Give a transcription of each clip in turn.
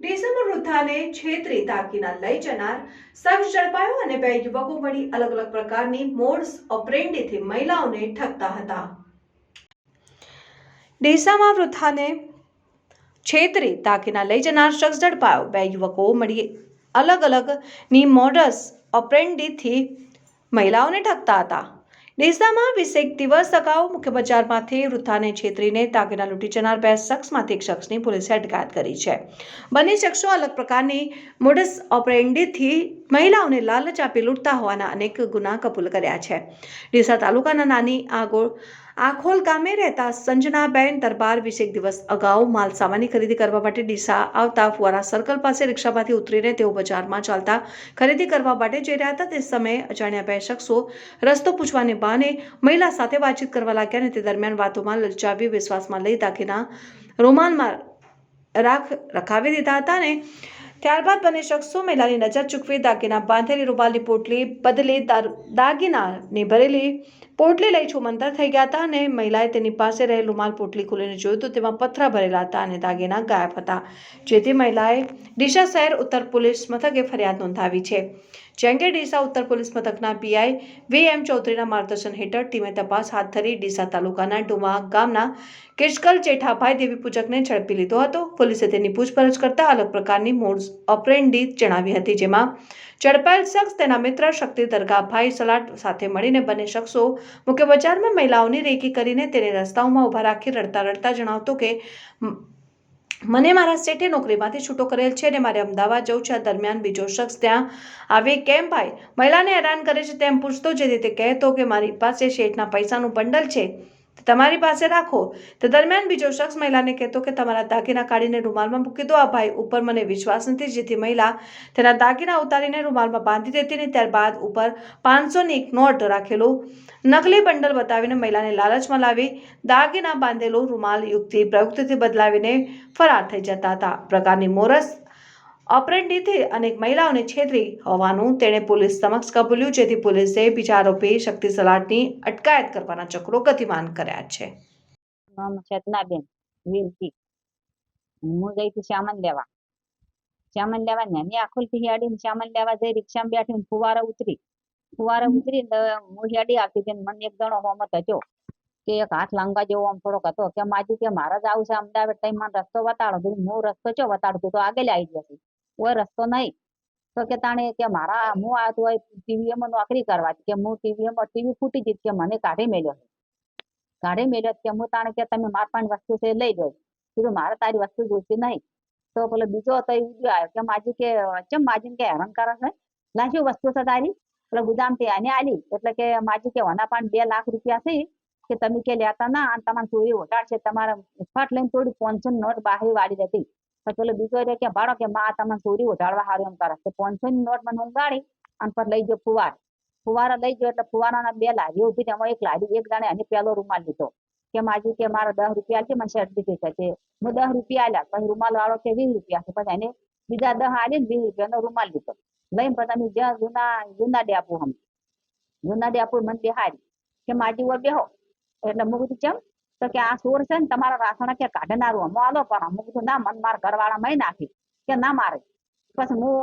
December વૃદ્ધાને છેતરી તાકીના લઈ જનાર શખ્સ ઝડપાયો અને બે યુવકો મળી અલગ અલગ પ્રકારની મોડ્સ ઓપરેન્ડીથી મહિલાઓને ઠગતા હતા. ડીસામાં વૃદ્ધાને છેતરી તાકીના લઈ જનાર શખ્સ ઝડપાયો. બે યુવકો મળી અલગ અલગની મોડસ ઓપરેન્ડીથી મહિલાઓને ઠગતા હતા. ડીસામાં વીસેક દિવસ અગાઉ મુખ્ય બજારમાંથી વૃદ્ધાને છેતરીને તાગીના લૂંટી જનાર બે શખ્સમાંથી એક શખ્સની પોલીસે અટકાયત કરી છે. બંને શખ્સો અલગ પ્રકારની મોડસ ઓપરેન્ડીથી મહિલાઓને લાલચ આપી લૂંટતા હોવાના અનેક ગુના કબૂલ કર્યા છે. ડીસા તાલુકાના નાની આગોળ આખોલ ગામે રહેતા સંજનાબેન દરબાર વીસેક દિવસ અગાઉ માલ સામાનની ખરીદી કરવા માટે ડીસા આવતા ફુવારા સર્કલ પાસે રિક્ષામાંથી ઉતરીને તેઓ બજારમાં ચાલતા ખરીદી કરવા માટે જઈ રહ્યા હતા. તે સમયે અજાણ્યા બે શખ્સો રસ્તો પૂછવાને બહાને મહિલા સાથે વાતચીત કરવા લાગ્યા અને તે દરમિયાન વાતોમાં લલચાવી, વિશ્વાસમાં લઈ દાગીના રોમાનમાં રાખ રખાવી દીધા હતા અને ત્યારબાદ બંને શખ્સો મહિલાની નજર ચૂકવી દાગીના બાંધેલી રૂમાલની પોટલી બદલી દાગીનાની ભરેલી પોટલી લઈ છુમંતર થઈ ગયા હતા અને મહિલાએ તેની પાસે રહેલ રૂમાલ પોટલી ખોલીને જોયું તો તેમાં પથરા ભરેલા હતા અને દાગીના ગાયબ હતા. જેથી મહિલાએ ડીસા શહેર ઉત્તર પોલીસ મથકે ફરિયાદ નોંધાવી છે. જેંગે ડીસા ઉત્તર પોલીસ મથકના પીઆઈ વી એમ ચૌધરીના માર્ગદર્શન હેઠળ ટીમે તપાસ હાથ ધરી ડીસા તાલુકાના ડુમા ગામના કિશકલ જેઠાભાઈ દેવી પૂજકને ઝડપી લીધો હતો. પોલીસે તેની પૂછપરછ કરતા અલગ પ્રકારની મોડ ઓપરેન્ડી જણાવી હતી, જેમાં ઝડપાયેલ શખ્સ તેના મિત્ર શક્તિ દરગાભાઈ સલાટ સાથે મળીને બંને શખ્સો મુખ્ય બજારમાં મહિલાઓની રેકી કરીને તેને રસ્તાઓમાં ઊભા રાખી રડતા રડતા જણાવતો કે મને મારા સેઠે નોકરીમાંથી છૂટો કરેલ છે અને મારે અમદાવાદ જવું છે. આ દરમિયાન બીજો શખ્સ ત્યાં આવે. કેમ ભાઈ? મહિલાને હેરાન કરે છે તેમ પૂછતો. જેથી તે કહેતો કે, મારી પાસે શેઠના પૈસાનું બંડલ છે. તમારી પાસે રાખો. તે દરમિયાન બીજો શખ્સ મહિલાને કહેતો કે તમારા દાગીના કાઢીને રૂમાલમાં મૂકી દો. આ ભાઈ ઉપર મને વિશ્વાસ નથી. જેથી મહિલા તેના દાગીના ઉતારીને રૂમાલમાં બાંધી દેતી ને ત્યારબાદ ઉપર પાંચસોની એક નોટ રાખેલો નકલી બંડલ બતાવીને મહિલાને લાલચમાં લાવી દાગીના બાંધેલો રૂમાલ યુક્તિ પ્રયુક્તિથી બદલાવીને ફરાર થઈ જતા હતા. પ્રકારની મોરસ ઓપરેન્ડીથી અનેક મહિલાઓને છેતરી હોવાનું તેણે પોલીસ સમક્ષ કબૂલ્યું, જેથી પોલીસે બીજા આરોપી શક્તિ સલાટની અટકાયત કરવાના ચક્રો ગતિમાન કર્યા છે. ચેતનાબેન વીરજી. હું ગઈ હતી શ્યામન લેવા. શ્યામન લેવા નાની આખુલથી હેડીને શ્યામન લેવા જઈ રિક્ષામાં બેઠી ને ફુવારા ઉતરી. ફુવારા ઉતરી હું હેડી આવતી હતી મને એક જણો હોમત હતો કે એક હાથ લાંગા જેવો આમ થોડોક હતો. કે માજી કે મારા જ આવું છે અમદાવાદ, તઈ મને રસ્તો બતાડો. હું રસ્તો ચો બતાડું? તો આગળ આવી જતી કોઈ રસ્તો નહીં. તો કે તાણે કે મારા હું આ તો ટીવીએમ નોકરી કરવા કે હું ટીવીએમ ટીવી ફૂટી જીત કે મને કાઢી મેળ્યો કાઢી મેળ્યો કે હું તાણે કે તમે માર પાસે વસ્તુ છે લઈ જાઉં કીધું, મારે તારી વસ્તુ જોઈતી નહીં. તો પેલો બીજો હતો એ આવ્યો કે માજી કે, ચમ માજીને કે હેરાન કરે છે? ના, શું વસ્તુ છે તારી? એટલે ગુદામથી આને આલી, એટલે કે માજી કે વના પણ બે લાખ રૂપિયા છે કે તમે કે લેતા ના, અને તમારે ચોરી વટાડશે તમારે ફટ લઈને થોડી પોન્સન નોટ બહાર વાળી હતી પેલો બીજો રે કે ભાડો કે માં તમે ચોરી ઉઠાડવા હારું એમ કરે. તો પાંચસો ની નોટ મને ઊંઘાડી અને પર લઈ ગયો ફુવાર. ફુવારા લઈ ગયો એટલે ફુવારાના બે લારી ઊભી તેમાં એક લારી એક જાણે એને પેલો રૂમાલ લીધો. કે માજી કે મારા દસ રૂપિયા છે, મને સર્ટિફિકેટ છે. હું દસ રૂપિયા આલ્યા. પછી રૂમાલ વાળો કે વીસ રૂપિયા છે. પછી એને બીજા દસ આલી વીસ રૂપિયાનો રૂમાલ લીધો. લઈને પછી અમે જ્યાં જૂના જૂના ડેપો અમે જૂના ડેપો મને બેહાડી કે માજી વો બેહો. એટલે મૂકું ચમ તો કે આ સુર છે ને તમારા રાસણ કે કાઢનારું અમો આલો, પણ અમુક કીધું ના મન માર ઘરવાળા મય નાખી, કે ના મારે. પછી હું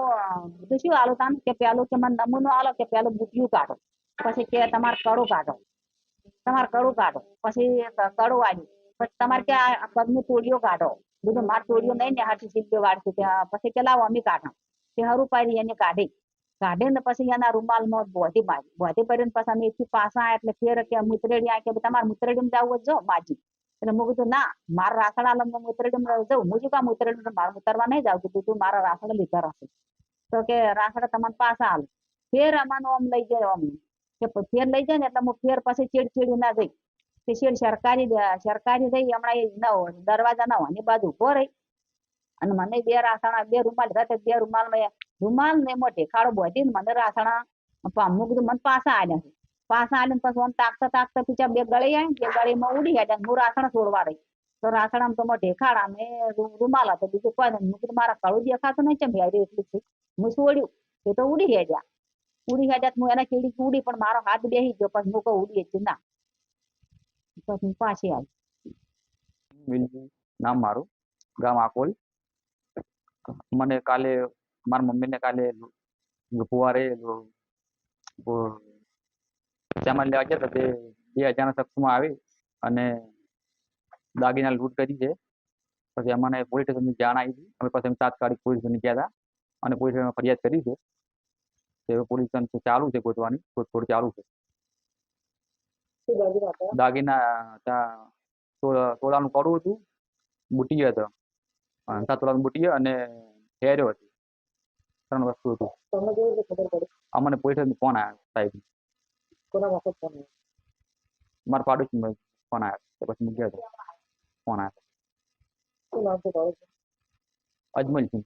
બધું શું આલો તાન? કે પેલું કે મને નમૂનો આલો કે પેલું બુટિયું કાઢો. પછી કે તમારે કડું કાઢો. તમારે કડું કાઢો. પછી કડું આવ્યું પછી તમારે કે આ પગનું તોડિયો કાઢો. બધું માર તોડિયો નહીં ને હાથી સીધો વાળશું. ત્યાં પછી કે લાવો અમે કાઢો. તે હરું પાડી એને કાઢી. કાઢીને પછી એના રૂમાલમાં બોધી મારી બોધી કરીને પછી અમે એથી પાછા એટલે ફેર કે મુતરેડી આ કે તમારે મુતરેડીમાં જવું જ માજી એટલે મેં કીધું, ના, મારા રાસડા લઈને મુતરેડીમાં જવું હું શું કામ મુતરેડી મારે ઉતરવા નહીં જાવ. કીધું, તું મારા રાસડા લીધા રહેશે તો કે રાસડા તમને પાછા હાલ ફેર અમાનો આમ લઈ જાય આમ. કે ફેર લઈ જાય ને એટલે હું ફેર પછી ચીડચીડી ના જઈ. કે શેર સરકારી સરકારી થઈ, હમણાં એ દરવાજા ના હોય બાજુ ઊભો રહી. અને મને બે રાસણા, બે રૂમાલ લીધા બે રૂમાલમાં રૂમાલ ને મોટે ઢેખાડો બોધી મને રાસણા પા- મેં કીધું મને પાછા આલ્યા છે. પાછા આલ્યા પછી આમ તાકતા તાકતા પીછા બે ગળી આવી બે ગળીમાં ઉડી ગયા હું રાસણ છોડવા રહી. તો રાસણા તો મોટે ખાડા ને રૂમાલ હતો, બીજું કોઈ નહીં મેં મારા કાળું દેખાતું નહીં ચમ હેરી એટલું હું છોડ્યું. એ તો ઉડી ગયા ઉડી ગયા હું એના ચીડી ઉડી, પણ મારો હાથ બેસી ગયો. પછી હું કહું ઉડી જ ના. પછી હું પાછી આવી. નામ મારું? ગામ આકોલ. મને કાલે મારા મમ્મીને કાલે ફુવારે સામાન લેવા ગયા હતા, તે બે હજારના શખ્સમાં આવી અને દાગીના લૂંટ કરી છે. પછી અમને પોલીસ સ્ટેશનની જાણ આવી હતી. અમે પછી તાત્કાલિક પોલીસ સ્ટેશન ગયા હતા અને પોલીસ સ્ટેશનમાં ફરિયાદ કરી છે તે પોલીસ સ્ટેશન ચાલુ છે ગોતવાની શોધખોળ ચાલુ છે. દાગીના ત્યાં તોલા, તોલાનું કડું હતું બુટી હતો. સાત તોલાનું બુટી અને હેર્યો હતી. ત્રણ વસ્તુ હતું. તમને કેવી રીતે ખબર પડી? અમને પોલીસ ફોન આવ્યો? સાહેબ. કોના માફક ફોન આવ્યો? મારા પાડોશી ફોન આવ્યો? પછી મૂક્યા ફોન આવ્યો? શું નામ છે તારું અજમલસિંહ.